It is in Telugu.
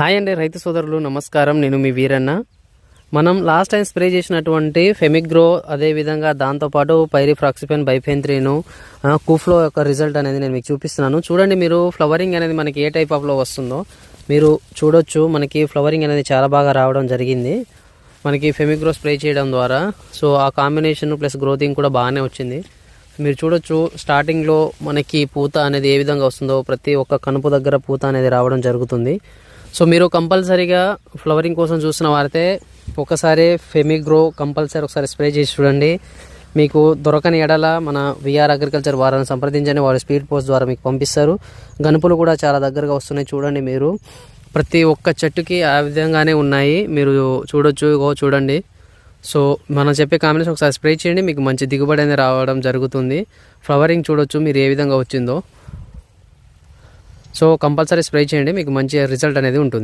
హాయ్ అండి రైతు సోదరులు నమస్కారం. నేను మీ వీరన్న. మనం లాస్ట్ టైం స్ప్రే చేసినటువంటి ఫెమిగ్రో అదేవిధంగా దాంతోపాటు పైరిఫ్రాక్సిపెన్ బైఫెంత్రీను కూఫ్లో యొక్క రిజల్ట్ అనేది నేను మీకు చూపిస్తున్నాను. చూడండి మీరు ఫ్లవరింగ్ అనేది మనకి ఏ టైప్ ఆఫ్లో వస్తుందో. మీరు చూడొచ్చు మనకి ఫ్లవరింగ్ అనేది చాలా బాగా రావడం జరిగింది. మనకి ఫెమిగ్రో స్ప్రే చేయడం ద్వారా. సో ఆ కాంబినేషన్ ప్లస్ గ్రోతింగ్ కూడా బాగానే వచ్చింది. మీరు చూడొచ్చు స్టార్టింగ్లో మనకి పూత అనేది ఏ విధంగా వస్తుందో ప్రతి ఒక్క కనుపు దగ్గర పూత అనేది రావడం జరుగుతుంది. సో మీరు కంపల్సరీగా ఫ్లవరింగ్ కోసం చూసిన వారైతే ఒకసారి ఫెమిగ్రో కంపల్సరీ ఒకసారి స్ప్రే చేసి చూడండి. మీకు దొరకని ఎడల మన విఆర్ అగ్రికల్చర్ వారిని సంప్రదించండి. వారు స్పీడ్ పోస్ట్ ద్వారా మీకు పంపిస్తారు. గనుపులు కూడా చాలా దగ్గరగా వస్తున్నాయి చూడండి మీరు. ప్రతి ఒక్క చెట్టుకి ఆ విధంగానే ఉన్నాయి. మీరు చూడొచ్చు చూడండి. సో మనం చెప్పే కాంబినేషన్ ఒకసారి స్ప్రే చేయండి. మీకు మంచి దిగుబడి అనేది రావడం జరుగుతుంది. ఫ్లవరింగ్ చూడొచ్చు మీరు ఏ విధంగా వచ్చిందో. సో కంపల్సరీ స్ప్రే చేయండి మీకు మంచి రిజల్ట్ అనేది ఉంటుంది.